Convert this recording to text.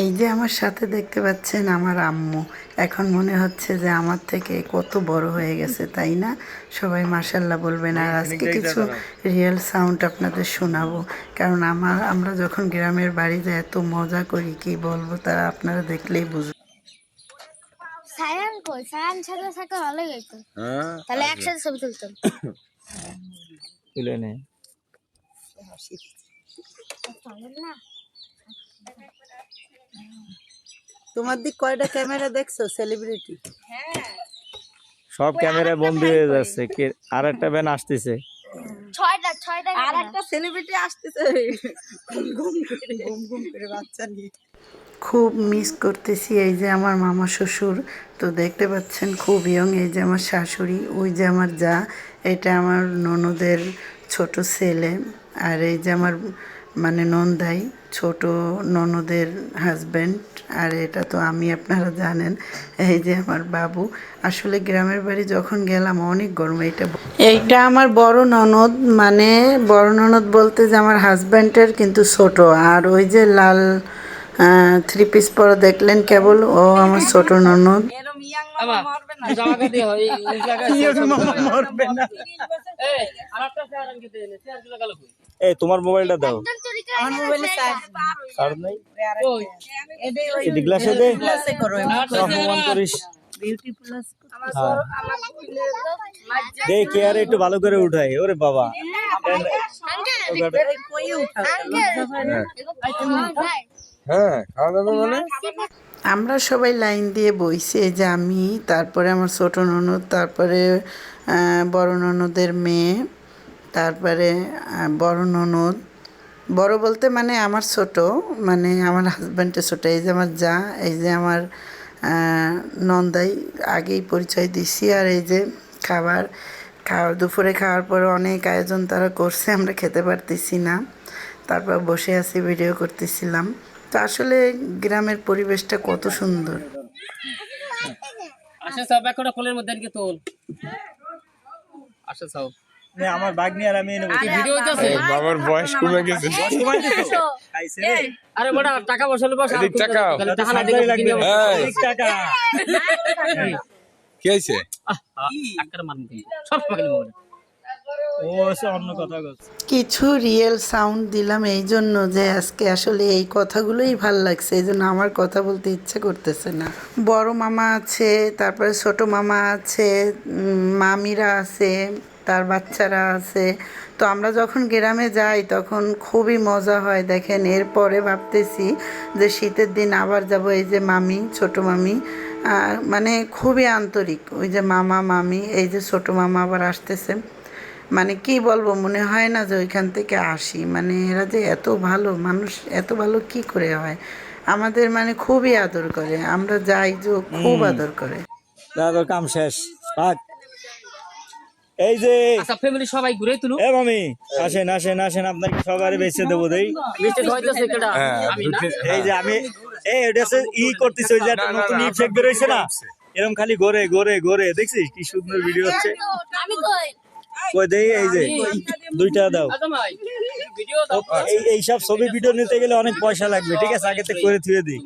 এই যে আমার সাথে দেখতে পাচ্ছেন আমার আম্মু এখন মনে হচ্ছে যে আমার থেকে কত বড় হয়ে গেছে তাই না? সবাই মার্শাল্লাহ বলবেন আর আজকে কিছু রিয়েল সাউন্ড আপনাদের শোনাবো। কারণ আমার আমরা যখন গ্রামের বাড়িতে এত মজা করি কি বলব তারা আপনারা দেখলেই বুঝবেন সায়ান কই? সায়ান সাথে সাথে ভালো গেতো তাহলে একসাথে ছবি তুলতাম। তুলে নে। না। তোমার দিক কয়টা ক্যামেরা দেখছ? সেলিব্রিটি সব ক্যামেরা বন্দি হয়ে যাচ্ছে। কে আর একটা ব্যান আসতেছে। ছয়টা ছয়টা আর একটা সেলিব্রিটি আসতেছে। ঘুম ঘুম ঘুম করে বাচ্চা নিয়ে। খুব মিস করতেছি এই যে আমার মামা শ্বশুর। তো দেখতে পাচ্ছেন খুব ইয়ং এই যে আমার শাশুড়ি ওই যে আমার যা। এটা আমার ননদের ছোট ছেলে। আর এই যে আমার মানে নন্দাই ছোট ননদের হাজব্যান্ড আর এটা তো আমি আপনারা জানেন এই যে আমার বাবু। আসলে গ্রামের বাড়ি যখন গেলাম অনেক গরম এইটা এইটা আমার বড় ননদ মানে বড় ননদ বলতে যে আমার হাজব্যান্ডের কিন্তু ছোট আর ওই যে লাল থ্রি পিস পরে দেখলেন কেবল ও আমার ছোট ননদ। তোমার মোবাইলটা দাও। আমার মোবাইলে চার্জ আর নাই? এটাই গ্লাসে দে। ক্লাসে করো অপমান করিস। বিউটি প্লাস হ্যাঁ। দে কে আর একটু ভালো করে উঠাই। ওরে বাবা। হ্যাঁ। খাওয়া দাওয়া মানে? আমরা সবাই লাইন দিয়ে বইছি এই যে আমি তারপরে আমার ছোট ননদ তারপরে বড় ননদের মেয়ে তারপরে বড় ননদ বড় বলতে মানে আমার ছোট মানে আমার হাজব্যান্ডের ছোট, এই যে আমার যা, এই যে আমার নন্দাই আগেই পরিচয় দিছি আর এই যে খাবার, খাওয়া, দুপুরে খাওয়ার পরে অনেক আয়োজন তারা করছে, আমরা খেতে পারতেছি না। তারপর বসে আছি ভিডিও করতেছিলাম। তো আসলে গ্রামের পরিবেশটা কত সুন্দর। আসে সব একটা কোলের মধ্যে তোল। আসে সব আমার আর আমি ভিডিও হইতাছে বাবার বয়স কমে গেছে আরে বড় টাকা বসালে বস। টাকা বস এই, টাকা কি মারমু সব পাগলি মোবাইল কিছু রিয়েল সাউন্ড দিলাম এই জন্য যে আজকে আসলে এই কথাগুলোই ভালো লাগছে এই জন্য আমার কথা বলতে ইচ্ছে করতেছে না বড় মামা আছে তারপরে ছোট মামা আছে মামিরা আছে তার বাচ্চারা আছে। তো আমরা যখন গ্রামে যাই তখন খুবই মজা হয়। দেখেন এরপরে ভাবতেছি যে শীতের দিন আবার যাব। এই যে মামি ছোট মামি মানে খুবই আন্তরিক। ওই যে মামা মামি এই যে ছোট মামা আবার আসতেছে। মানে কি বলব মনে হয় না যে ওইখান থেকে আসি। মানে এরা যে এত ভালো মানুষ এত ভালো কি করে হয়? আমাদের মানে খুবই আদর করে। আমরা যাই যে খুব আদর করে। কাম শেষ। এই যে আচ্ছা ফ্যামিলি সবাই ঘুরে তুলু এ মামি আসেন আসেন আসেন আপনাকে সবারই বেঁচে দেবো দেই। মিষ্টি খাওয়াইতেছে কেডা? হ্যাঁ, আমি না? দুটি- এই যে আমি এই এটা ই করতেছে ওই যে একটা নতুন ইফেক্ট বেরোইছে না? এরকম খালি ঘোরে ঘোরে ঘোরে দেখছিস কি সুন্দর ভিডিও হচ্ছে? আমি কই? কই দেই এই যে দুইটা দাও। আচ্ছা ভাই ভিডিও দাও। এই এইসব ছবি ভিডিও নিতে গেলে অনেক পয়সা লাগবে ঠিক আছে? আগে থেকে করে থুয়ে দিই।